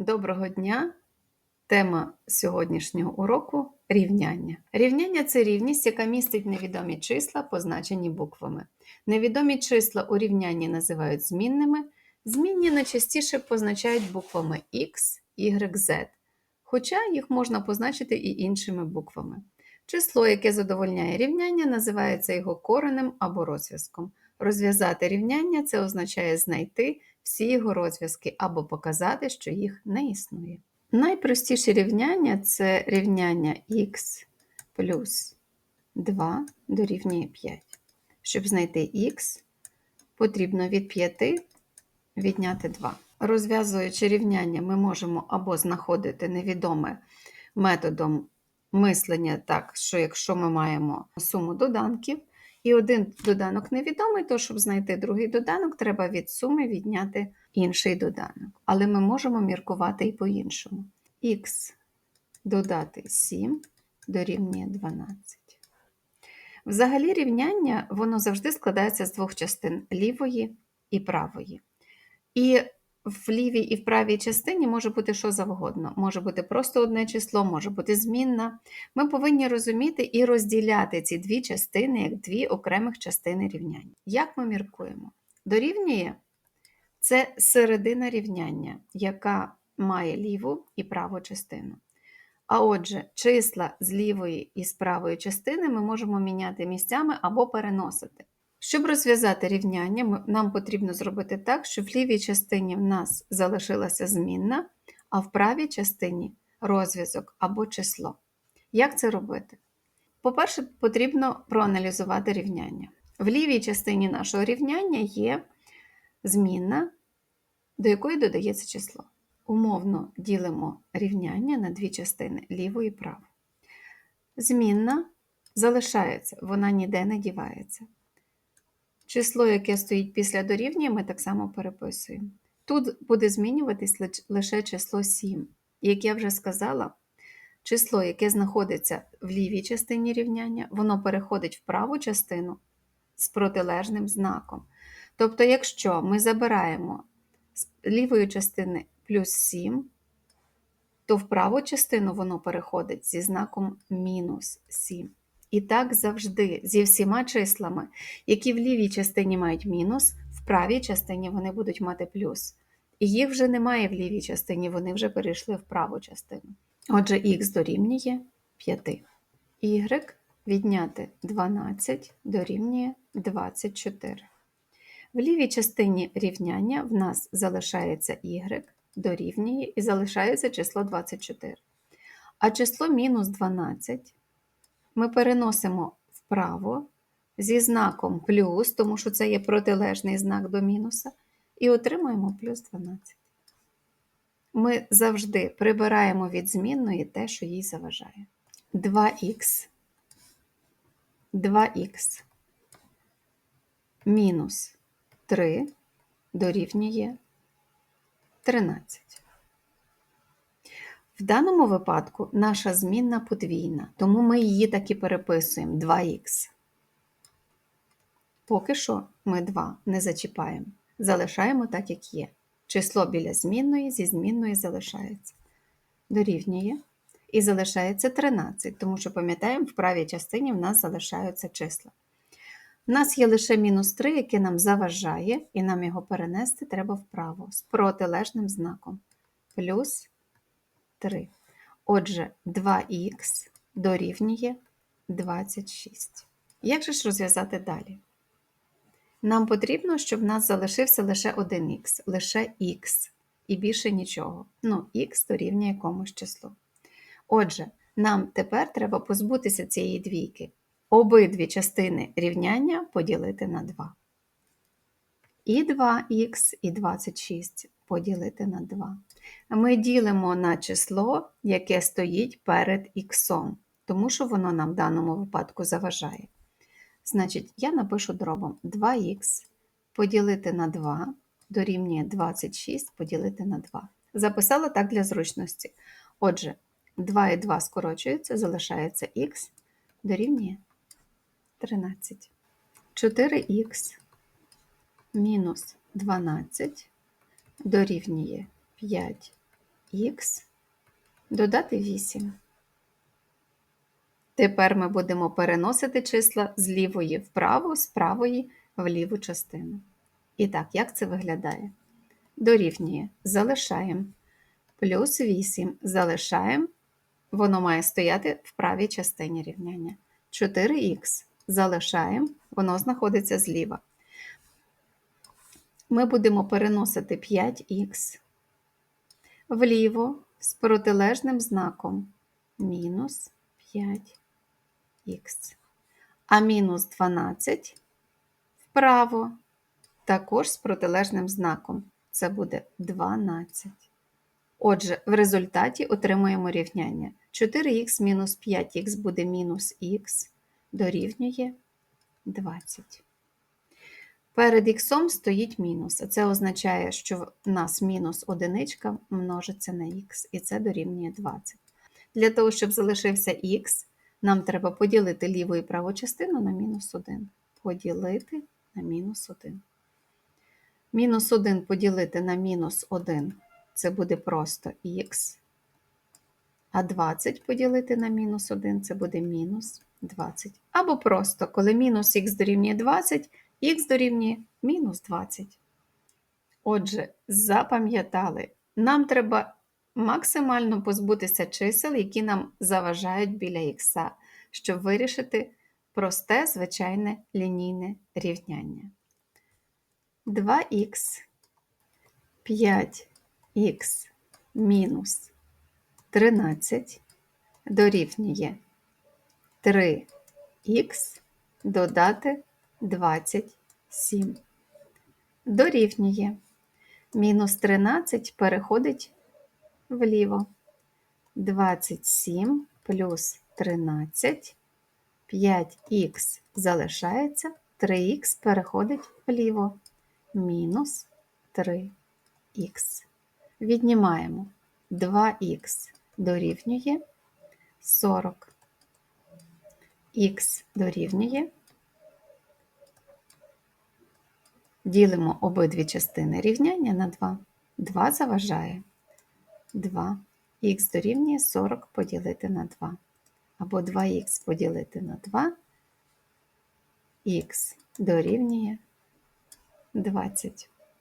Доброго дня! Тема сьогоднішнього уроку рівняння. Рівняння це рівність, яка містить невідомі числа, позначені буквами. Невідомі числа у рівнянні називають змінними, змінні найчастіше позначають буквами X, Y, Z, хоча їх можна позначити і іншими буквами. Число, яке задовольняє рівняння, називається його коренем або розв'язком. Розв'язати рівняння це означає знайти всі його розв'язки або показати, що їх не існує. Найпростіші рівняння це рівняння х плюс 2 дорівнює 5. Щоб знайти х, потрібно від 5 відняти 2. Розв'язуючи рівняння, ми можемо або знаходити невідоме методом мислення, так що якщо ми маємо суму доданків, і один доданок невідомий, то щоб знайти другий доданок, треба від суми відняти інший доданок. Але ми можемо міркувати і по-іншому. Х додати 7 дорівнює 12. Взагалі рівняння воно завжди складається з двох частин лівої і правої. І в лівій і в правій частині може бути що завгодно. Може бути просто одне число, може бути змінна. Ми повинні розуміти і розділяти ці дві частини як дві окремих частини рівняння. Як ми міркуємо? Дорівнює це середина рівняння, яка має ліву і праву частину. А отже, числа з лівої і з правої частини ми можемо міняти місцями або переносити. Щоб розв'язати рівняння, нам потрібно зробити так, щоб в лівій частині в нас залишилася змінна, а в правій частині розв'язок або число. Як це робити? По-перше, потрібно проаналізувати рівняння. В лівій частині нашого рівняння є змінна, до якої додається число. Умовно ділимо рівняння на дві частини ліву і праву. Змінна залишається, вона ніде не дівається. Число, яке стоїть після дорівнює, ми так само переписуємо. Тут буде змінюватись лише число 7. Як я вже сказала, число, яке знаходиться в лівій частині рівняння, воно переходить в праву частину з протилежним знаком. Тобто, якщо ми забираємо з лівої частини плюс 7, то в праву частину воно переходить зі знаком мінус 7. І так завжди зі всіма числами, які в лівій частині мають мінус, в правій частині вони будуть мати плюс. І їх вже немає в лівій частині, вони вже перейшли в праву частину. Отже, х дорівнює 5. Y відняти 12 дорівнює 24. В лівій частині рівняння в нас залишається y дорівнює і залишається число 24. А число мінус 12 ми переносимо вправо зі знаком плюс, тому що це є протилежний знак до мінуса, і отримуємо плюс 12. Ми завжди прибираємо від змінної те, що їй заважає. 2х, 2х мінус 3 дорівнює 13. В даному випадку наша змінна подвійна, тому ми її так і переписуємо 2х. Поки що ми 2 не зачіпаємо. Залишаємо так, як є. Число біля змінної зі змінної залишається. Дорівнює. І залишається 13, тому що, пам'ятаємо, в правій частині в нас залишаються числа. У нас є лише мінус 3, яке нам заважає, і нам його перенести треба вправо з протилежним знаком. Плюс 3. Отже, 2х дорівнює 26. Як же ж розв'язати далі? Нам потрібно, щоб в нас залишився лише 1х, лише х і більше нічого. Ну, х дорівнює якомусь числу. Отже, нам тепер треба позбутися цієї двійки. Обидві частини рівняння поділити на 2. І 2х, і 26 поділити на 2. Ми ділимо на число, яке стоїть перед х, тому що воно нам в даному випадку заважає. Значить, я напишу дробом 2х поділити на 2 дорівнює 26 поділити на 2. Записала так для зручності. Отже, 2 і 2 скорочуються, залишається х дорівнює 13. 4х мінус 12 дорівнює 5 х додати 8. Тепер ми будемо переносити числа з лівої вправо, з правої в ліву частину. І так, як це виглядає? Дорівнює. Залишаємо. Плюс 8 залишаємо. Воно має стояти в правій частині рівняння. 4х залишаємо, воно знаходиться зліва. Ми будемо переносити 5х вліво з протилежним знаком мінус 5х. А мінус 12 вправо також з протилежним знаком. Це буде 12. Отже, в результаті отримуємо рівняння. 4х мінус 5х буде мінус х дорівнює 20. Перед х стоїть мінус, а це означає, що в нас мінус одиничка множиться на х, і це дорівнює 20. Для того, щоб залишився х, нам треба поділити ліву і праву частину на мінус 1. Поділити на мінус 1. Мінус 1 поділити на мінус 1 це буде просто х. А 20 поділити на мінус 1 це буде мінус 20. Або просто, коли мінус х дорівнює 20, х дорівнює мінус 20. Отже, запам'ятали, нам треба максимально позбутися чисел, які нам заважають біля х, щоб вирішити просте звичайне лінійне рівняння. 2х, 5х мінус 13 дорівнює 3х додати 27. Дорівнює. Мінус 13 переходить вліво. 27 плюс 13, 5х залишається, 3х переходить вліво. Мінус 3х. Віднімаємо 2х дорівнює 40. Х дорівнює. Ділимо обидві частини рівняння на 2. 2 заважає 2. Х дорівнює 40 поділити на 2. Або 2х поділити на 2. Х дорівнює 20.